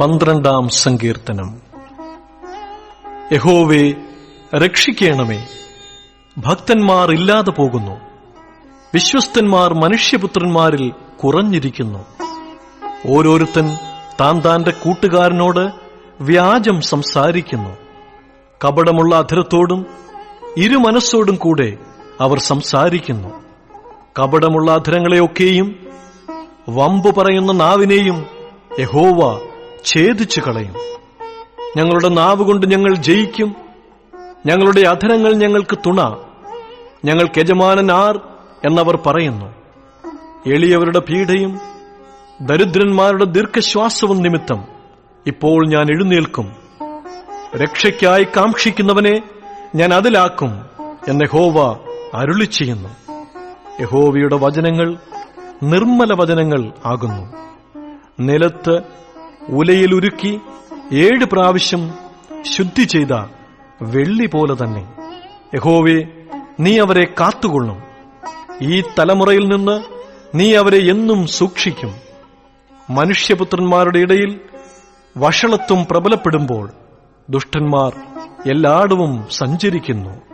പന്ത്രണ്ടാം സങ്കീർത്തനം. യഹോവേ രക്ഷിക്കണമേ. ഭക്തന്മാർ ഇല്ലാതെ പോകുന്നു. വിശ്വസ്തന്മാർ മനുഷ്യപുത്രന്മാരിൽ കുറഞ്ഞിരിക്കുന്നു. ഓരോരുത്തൻ താൻ താന്റെ കൂട്ടുകാരനോട് വ്യാജം സംസാരിക്കുന്നു. കപടമുള്ള അധരത്തോടും ഇരുമനസ്സോടും കൂടെ അവർ സംസാരിക്കുന്നു. കപടമുള്ള അധരങ്ങളെയൊക്കെയും വമ്പു പറയുന്ന നാവിനെയും യഹോവ ഛേദിച്ചു കളയും. ഞങ്ങളുടെ നാവുകൊണ്ട് ഞങ്ങൾ ജയിക്കും. ഞങ്ങളുടെ അധരങ്ങൾ ഞങ്ങൾക്ക് തുണ. ഞങ്ങൾക്ക് യജമാനൻ ആർ എന്നവർ പറയുന്നു. എളിയവരുടെ പീഡയും ദരിദ്രന്മാരുടെ ദീർഘശ്വാസവും നിമിത്തം ഇപ്പോൾ ഞാൻ എഴുന്നേൽക്കും. രക്ഷയ്ക്കായി കാക്ഷിക്കുന്നവനെ ഞാൻ അതിലാക്കും എന്ന് യഹോവ അരുളി ചെയ്യുന്നു. യഹോവയുടെ വചനങ്ങൾ നിർമ്മല വചനങ്ങൾ ആകുന്നു. നിലത്ത് ഉലയിലുരുക്കി ഏഴ് പ്രാവശ്യം ശുദ്ധി ചെയ്ത വെള്ളി പോലെ തന്നെ. യഹോവെ നീ അവരെ കാത്തുകൊള്ളും. ഈ തലമുറയിൽ നിന്ന് നീ അവരെ എന്നും സൂക്ഷിക്കും. മനുഷ്യപുത്രന്മാരുടെ ഇടയിൽ വഷളത്വം പ്രബലപ്പെടുമ്പോൾ ദുഷ്ടന്മാർ എല്ലായിടവും സഞ്ചരിക്കുന്നു.